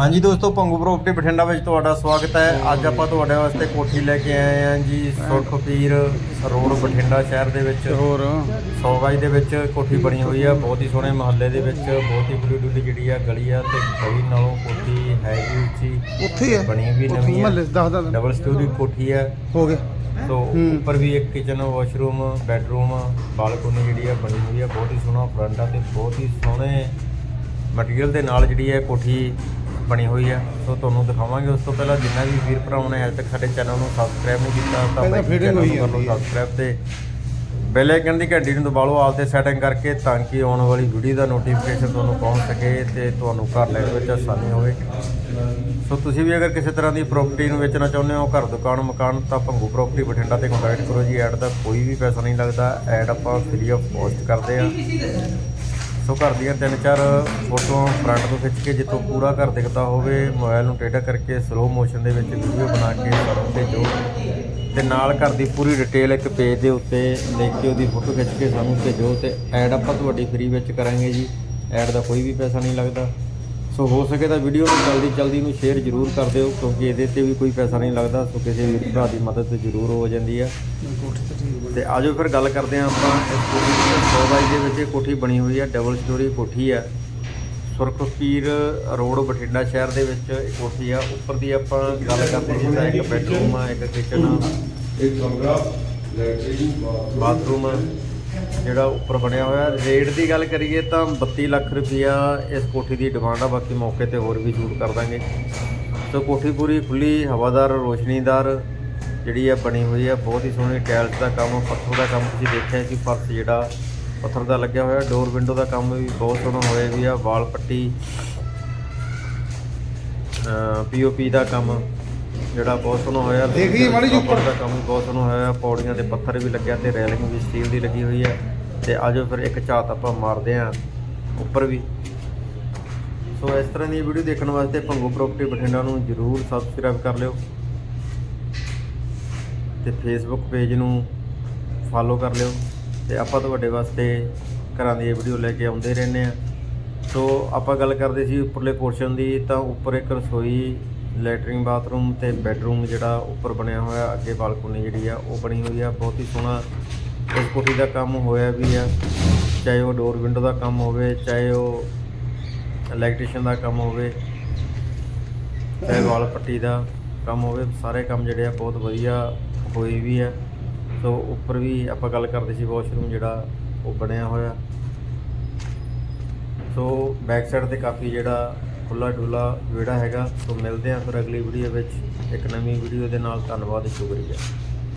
ਹਾਂਜੀ ਦੋਸਤੋ ਪੰਗੂ ਪ੍ਰੋਪਰਟੀ ਬਠਿੰਡਾ ਵਿੱਚ ਤੁਹਾਡਾ ਸਵਾਗਤ ਹੈ। ਅੱਜ ਆਪਾਂ ਤੁਹਾਡੇ ਵਾਸਤੇ ਕੋਠੀ ਲੈ ਕੇ ਆਏ ਹਾਂ ਜੀ ਸੁਰਖਪੀਰ ਰੋਡ ਬਠਿੰਡਾ ਸ਼ਹਿਰ ਦੇ ਵਿੱਚ। ਹੋਰ। 100 ਗਜ ਦੇ ਵਿੱਚ ਕੋਠੀ ਬਣੀ ਹੋਈ ਆ ਬਹੁਤ ਹੀ ਸੋਹਣੇ ਮਹੱਲੇ ਦੇ ਵਿੱਚ ਬਹੁਤ ਹੀ ਬੜੀ ਡੁੱਲੀ ਜਿਹੜੀ ਆ ਗਲੀ ਆ ਤੇ ਗਲੀ ਨਾਲੋਂ ਕੋਠੀ ਹੈਗੀ ਉੱਚੀ। ਉੱਥੇ ਹੀ ਹੈ ਬਣੀ ਵੀ ਨਵੀਂ ਮਹੱਲੇ ਆ 10 10 ਡਬਲ ਸਟੋਰੀ ਕੋਠੀ ਆ। ਹੋ ਗਏ ਸੋ ਹੂੰ। ਉੱਪਰ ਵੀ ਇੱਕ ਕਿਚਨ ਵਾਸ਼ਰੂਮ ਬੈੱਡਰੂਮ ਬਾਲਕੋਨੀ ਜਿਹੜੀ ਆ ਬਣੀ ਹੋਈ ਆ ਬਹੁਤ ਹੀ ਸੋਹਣਾ ਫਰੰਟ ਆ ਤੇ ਬਹੁਤ ਹੀ ਸੋਹਣੇ ਮਟੀਰੀਅਲ ਦੇ ਨਾਲ ਜਿਹੜੀ ਹੈ ਕੋਠੀ ਬਣੀ ਹੋਈ ਆ ਸੋ ਤੁਹਾਨੂੰ ਦਿਖਾਵਾਂਗੇ। ਉਸ ਤੋਂ ਪਹਿਲਾਂ ਜਿੰਨਾ ਵੀ ਵੀਰ ਭਰਾਵਾਂ ਨੇ ਹਜੇ ਤੱਕ ਸਾਡੇ ਚੈਨਲ ਨੂੰ ਸਬਸਕ੍ਰਾਈਬ ਨਹੀਂ ਕੀਤਾ ਤਾਂ ਪਹਿਲਾਂ ਬਾਈ ਚੈਨਲ ਨੂੰ। ਸਬਸਕ੍ਰਾਈਬ ਤੇ ਬੈਲ ਆਈਕਨ ਦੀ ਘੰਟੀ ਨੂੰ ਦਬਾ ਲਓ ਆਲ ਤੇ ਸੈਟਿੰਗ ਕਰਕੇ ਤਾਂ ਕਿ ਆਉਣ ਵਾਲੀ ਵੀਡੀਓ ਦਾ ਨੋਟੀਫਿਕੇਸ਼ਨ ਤੁਹਾਨੂੰ ਪਹੁੰਚ ਸਕੇ ਤੇ ਤੁਹਾਨੂੰ ਘਰ ਲੈਣ ਵਿੱਚ ਆਸਾਨੀ ਹੋਵੇ। ਸੋ ਤੁਸੀਂ ਵੀ ਅਗਰ ਕਿਸੇ ਤਰ੍ਹਾਂ ਦੀ ਪ੍ਰਾਪਰਟੀ ਨੂੰ ਵੇਚਣਾ ਚਾਹੁੰਦੇ ਹੋ ਘਰ ਦੁਕਾਨ ਮਕਾਨ ਤਾਂ ਭੰਗੂ ਪ੍ਰਾਪਰਟੀ ਬਠਿੰਡਾ ਤੇ ਕੰਟੈਕਟ ਕਰੋ ਜੀ। ਐਡ ਦਾ ਕੋਈ ਵੀ ਪੈਸਾ ਨਹੀਂ ਲੱਗਦਾ। ਐਡ ਆਪਾਂ ਫ੍ਰੀ ਆਫ ਕਾਸਟ ਕਰਦੇ ਆ। ਸੋ ਘਰ ਦੀਆਂ ਤਿੰਨ ਚਾਰ ਫੋਟੋਆਂ ਫਰੰਟ ਤੋਂ ਖਿੱਚ ਕੇ ਜਿੱਥੋਂ ਪੂਰਾ ਘਰ ਦਿਖਦਾ ਹੋਵੇ, ਮੋਬਾਈਲ ਨੂੰ ਟੇਢਾ ਕਰਕੇ ਸਲੋ ਮੋਸ਼ਨ ਦੇ ਵਿੱਚ ਵੀਡੀਓ ਬਣਾ ਕੇ ਸਾਨੂੰ ਭੇਜੋ ਤੇ ਨਾਲ ਘਰ ਦੀ ਪੂਰੀ ਡਿਟੇਲ ਇੱਕ ਪੇਜ ਦੇ ਉੱਤੇ ਲਿਖ ਕੇ ਉਹਦੀ ਫੋਟੋ ਖਿੱਚ ਕੇ ਸਾਨੂੰ ਭੇਜੋ ਤੇ ਐਡ ਆਪਾਂ ਤੁਹਾਡੀ ਫ੍ਰੀ ਵਿੱਚ ਕਰਾਂਗੇ ਜੀ। ਐਡ ਦਾ ਕੋਈ ਵੀ ਪੈਸਾ ਨਹੀਂ ਲੱਗਦਾ। ਸੋ ਹੋ ਸਕੇ ਤਾਂ ਵੀਡੀਓ ਨੂੰ ਜਲਦੀ ਜਲਦੀ ਨੂੰ ਸ਼ੇਅਰ ਜ਼ਰੂਰ ਕਰ ਦਿਓ ਕਿਉਂਕਿ ਇਹਦੇ ਤੇ ਵੀ ਕੋਈ ਪੈਸਾ ਨਹੀਂ ਲੱਗਦਾ ਸੋ ਕਿਸੇ ਵੀਰ ਭਰਾ ਦੀ ਮਦਦ ਜ਼ਰੂਰ ਹੋ ਜਾਂਦੀ ਆ। ਤੇ ਆਜੋ ਫਿਰ ਗੱਲ ਕਰਦੇ ਹਾਂ ਆਪਾਂ ਇਸ ਕੋਠੀ ਦੀ 100 ਬਾਈ ਦੇ ਵਿੱਚ। ਇਹ ਕੋਠੀ ਬਣੀ ਹੋਈ ਹੈ ਡਬਲ ਸਟੋਰੀ ਕੋਠੀ ਹੈ ਸੁਰਖਪੀਰ ਰੋਡ ਬਠਿੰਡਾ ਸ਼ਹਿਰ ਦੇ ਵਿੱਚ ਇਹ ਕੋਠੀ ਆ। ਉੱਪਰ ਦੀ ਆਪਾਂ ਗੱਲ ਕਰਦੇ ਹਾਂ ਇੱਕ ਬੈਡਰੂਮ ਆ ਇੱਕ ਕਿਚਨ ਆ। ਇੱਕ ਕਮਰਾ ਲੈਟਰਿਨ ਬਾਥਰੂਮ ਜਿਹੜਾ ਉੱਪਰ ਬਣਿਆ ਹੋਇਆ। ਰੇਟ ਦੀ ਗੱਲ ਕਰੀਏ ਤਾਂ 32 ਲੱਖ ਰੁਪਇਆ ਇਸ ਕੋਠੀ ਦੀ ਡਿਮਾਂਡ ਆ, ਬਾਕੀ ਮੌਕੇ ਤੇ ਹੋਰ ਵੀ ਸ਼ੂਟ ਕਰ ਦਾਂਗੇ। ਸੋ ਕੋਠੀ ਪੂਰੀ ਖੁੱਲੀ, ਹਵਾਦਾਰ, ਰੋਸ਼ਨੀਦਾਰ ਜਿਹੜੀ ਆ ਬਣੀ ਹੋਈ ਆ। ਬਹੁਤ ਹੀ ਸੋਹਣੀ ਟਾਇਲਸ ਦਾ ਕੰਮ, ਪੱਥਰ ਦਾ ਕੰਮ ਤੁਸੀਂ ਦੇਖਿਆ ਕਿ ਫਰਸ਼ ਜਿਹੜਾ ਪੱਥਰ ਦਾ ਲੱਗਿਆ ਹੋਇਆ, ਡੋਰ ਵਿੰਡੋ ਦਾ ਕੰਮ ਵੀ ਬਹੁਤ ਸੋਹਣਾ ਹੋਇਆ ਵੀ ਆ, ਵਾਲ ਪੱਟੀ ਪੀਓਪੀ ਦਾ ਕੰਮ। ਜਿਹੜਾ ਬਹੁਤ ਸੋਹਣਾ ਹੋਇਆ ਦੇਖੀਏ ਮਾੜੀ ਜਿਹੀ ਉੱਪਰ। ਦਾ ਕੰਮ ਬਹੁਤ ਸੋਹਣਾ ਹੋਇਆ ਪੌੜੀਆਂ ਤੇ ਪੱਥਰ ਵੀ ਲੱਗਿਆ ਤੇ ਰੈਲਿੰਗ ਵੀ ਸਟੀਲ ਦੀ ਲੱਗੀ ਹੋਈ ਹੈ ਤੇ ਆਜੋ ਫਿਰ ਇੱਕ ਝਾਤ ਆਪਾਂ ਮਾਰਦੇ ਆਂ ਉੱਪਰ ਵੀ ਸੋ ਇਸ ਤਰ੍ਹਾਂ ਦੀ ਵੀਡੀਓ ਦੇਖਣ ਵਾਸਤੇ ਭੰਗੂ ਪ੍ਰਾਪਰਟੀ ਬਠਿੰਡਾ ਨੂੰ ਜਰੂਰ ਸਬਸਕ੍ਰਾਈਬ ਕਰ ਲਿਓ ਤੇ ਫੇਸਬੁੱਕ ਪੇਜ ਨੂੰ ਫਾਲੋ ਕਰ ਲਿਓ ਤੇ ਆਪਾਂ ਤੁਹਾਡੇ ਵਾਸਤੇ ਘਰਾਂ ਦੀ ਵੀਡੀਓ ਲੈ ਕੇ ਆਉਂਦੇ ਰਹਿੰਦੇ ਆ ਸੋ ਆਪਾਂ ਗੱਲ ਕਰਦੇ ਸੀ ਉੱਪਰਲੇ ਪੋਰਸ਼ਨ ਦੀ ਤਾਂ ਉੱਪਰ ਇੱਕ ਰਸੋਈ ਲੈਟਰਿੰਗ ਬਾਥਰੂਮ ਤੇ ਬੈੱਡਰੂਮ ਜਿਹੜਾ ਉੱਪਰ ਬਣਿਆ ਹੋਇਆ, ਅੱਗੇ ਬਾਲਕੋਨੀ ਜਿਹੜੀ ਆ, ਉਹ ਬਣੀ ਹੋਈ ਆ। ਬਹੁਤ ਹੀ ਸੋਹਣਾ ਇਸ ਕੋਠੀ ਦਾ ਕੰਮ ਹੋਇਆ ਵੀ ਆ। ਚਾਹੇ ਉਹ ਡੋਰ ਵਿੰਡੋ ਦਾ ਕੰਮ ਹੋਵੇ, ਚਾਹੇ ਉਹ ਇਲੈਕਟ੍ਰੀਸ਼ੀਅਨ ਦਾ ਕੰਮ ਹੋਵੇ, ਚਾਹੇ ਵਾਲ ਪੱਟੀ ਦਾ ਕੰਮ ਹੋਵੇ, ਸਾਰੇ ਕੰਮ ਜਿਹੜੇ ਆ ਬਹੁਤ ਵਧੀਆ ਹੋਏ ਵੀ ਆ। ਸੋ ਉੱਪਰ ਵੀ ਆਪਾਂ ਗੱਲ ਕਰਦੇ ਸੀ ਵਾਸ਼ਰੂਮ ਜਿਹੜਾ ਉਹ ਬਣਿਆ ਹੋਇਆ। ਸੋ ਬੈਕ ਸਾਈਡ ਤੇ ਕਾਫੀ ਜਿਹੜਾ ਖੁੱਲਾ ਡੁੱਲਾ ਵਿਹੜਾ ਹੈਗਾ। ਸੋ ਮਿਲਦੇ ਆ ਫਿਰ ਅਗਲੀ ਵੀਡੀਓ ਵਿੱਚ। ਇੱਕ ਨਵੀਂ ਵੀਡੀਓ ਦੇ ਨਾਲ। ਧੰਨਵਾਦ, ਸ਼ੁਕਰੀਆ।